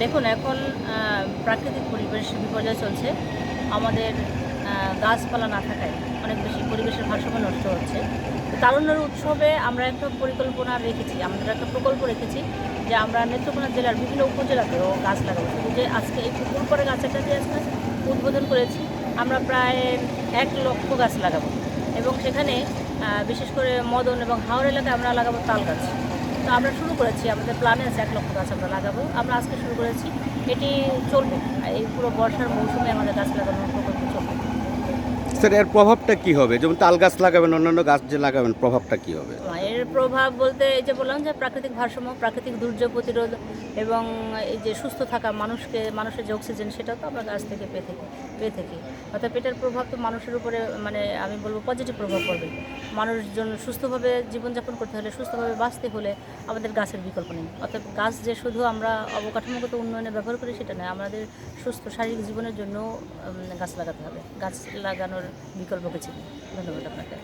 দেখুন, এখন প্রাকৃতিক পরিবেশ বিপর্যয় চলছে। আমাদের গাছপালা না থাকায় অনেক বেশি পরিবেশের ভারসাম্য নষ্ট হচ্ছে। তারুণ্যের উৎসবে আমরা একটা পরিকল্পনা রেখেছি, আমাদের একটা প্রকল্প রেখেছি যে আমরা নেত্রকোনা জেলার বিভিন্ন উপজেলাতেও গাছ লাগাবো। শুধু যে আজকে এই পুকুর করে গাছ একটা যে আজকে উদ্বোধন করেছি, আমরা প্রায় এক লক্ষ গাছ লাগাবো। এবং সেখানে বিশেষ করে মদন এবং হাওড় এলাকায় আমরা লাগাবো তাল গাছ। তো আমরা শুরু করেছি আমাদের প্ল্যানে আছে এক লক্ষ গাছ আমরা লাগাবো। আমরা আজকে শুরু করেছি এটি চলবে। এই পুরো বর্ষার মৌসুমে আমাদের গাছ লাগানোর প্রকল্প চলবে। স্যার এর প্রভাবটা কি হবে? যেমন তাল গাছ লাগাবেন অন্যান্য গাছ যে লাগাবেন প্রভাবটা কি হবে? এর প্রভাব বলতে এই যে বললাম যে প্রাকৃতিক ভারসাম্য, প্রাকৃতিক দুর্যোগ প্রতিরোধ এবং এই যে সুস্থ থাকা মানুষকে, মানুষের যে অক্সিজেন সেটাও তো আমরা গাছ থেকে পেয়ে থাকি পেয়ে থাকি। অর্থাৎ এটার প্রভাব তো মানুষের উপরে মানে আমি বলব পজিটিভ প্রভাব পড়বে। মানুষজন সুস্থভাবে জীবনযাপন করতে হলে, সুস্থভাবে বাঁচতে হলে আমাদের গাছের বিকল্প নেই। অর্থাৎ গাছ যে শুধু আমরা অবকাঠামোগত উন্নয়নে ব্যবহার করি সেটা নয়, আমাদের সুস্থ শারীরিক জীবনের জন্য গাছ লাগাতে হবে। গাছ লাগানোর বিকল্প কিছু ধন্যবাদ আপনাকে।